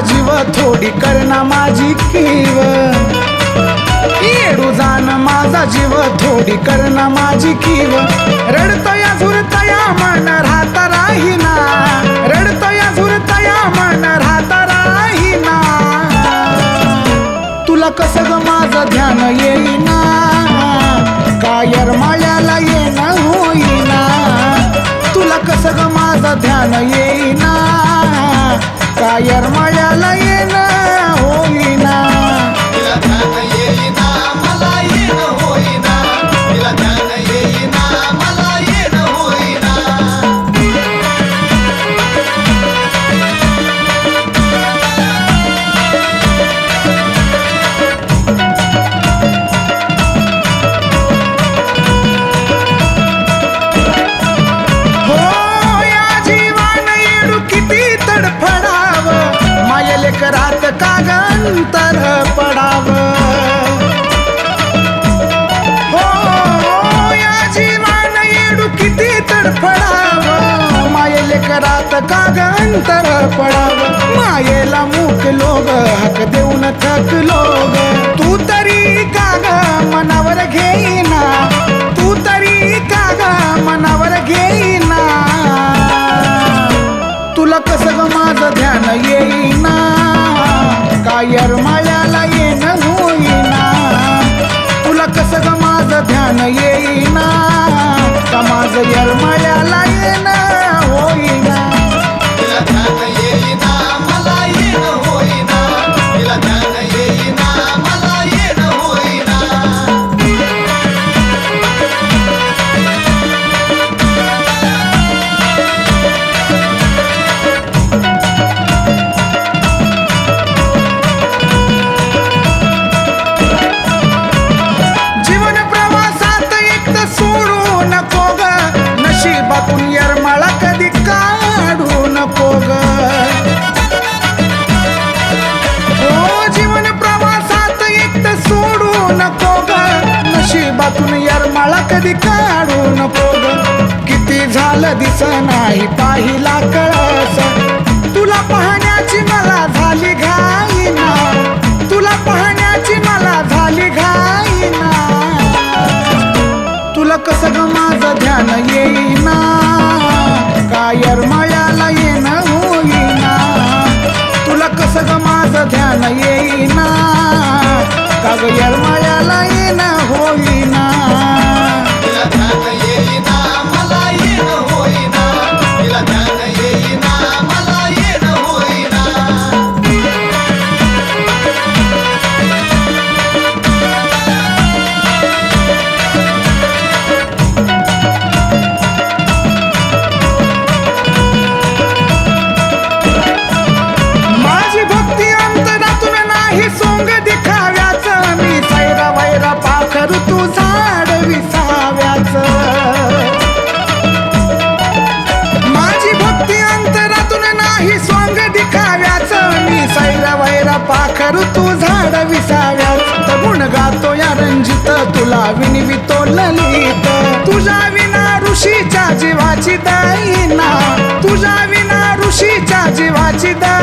थोडी करणा माझी कीव येडू जाण माझा जीव थोडी करणा माझी कीव रडतया झुरतया मन राहता राहीना. रडतया झुरतया मन राहता राहीना. तुला कसं ग माझं ध्यान येईना? कायर माळ्याला येणं होईना. तुला कसं ग माझं ध्यान येईना? कायर माळ्याला अंतर पडाव. हो या जीवान येडू किती तडफडाव. मायेले करात कागंतर पडाव. मायेला मूक लोग हक देऊन थक लोग तू तरी काग मनावर घेईना. तू तरी काग मनावर घेईना. तुला कसं ग माझं ध्यान येईना? कायर मायाला येणं होईना. तुला कसं ग माझं ध्यान येईना? का माझं यर मायाला नशिबातून यरमाळा कधी काढू नको ग. किती झालं दिस नाही पाहिला कळस. तुला पाहण्याची मला झाली घाईना. तुला पाहण्याची मला झाली घाईना. तुला कसं ग माझं ध्यान येईना. कायर मळ्याला येणं होईना. तुला कसं ग माझं ध्यान येईना. का ग तिला तू विसाव्या गुण गातो या रंजित. तुला विनवितो ललित. तुझ्या विना ऋषीच्या जीवाची दाईना तुझ्या विना ऋषीच्या जीवाची दाई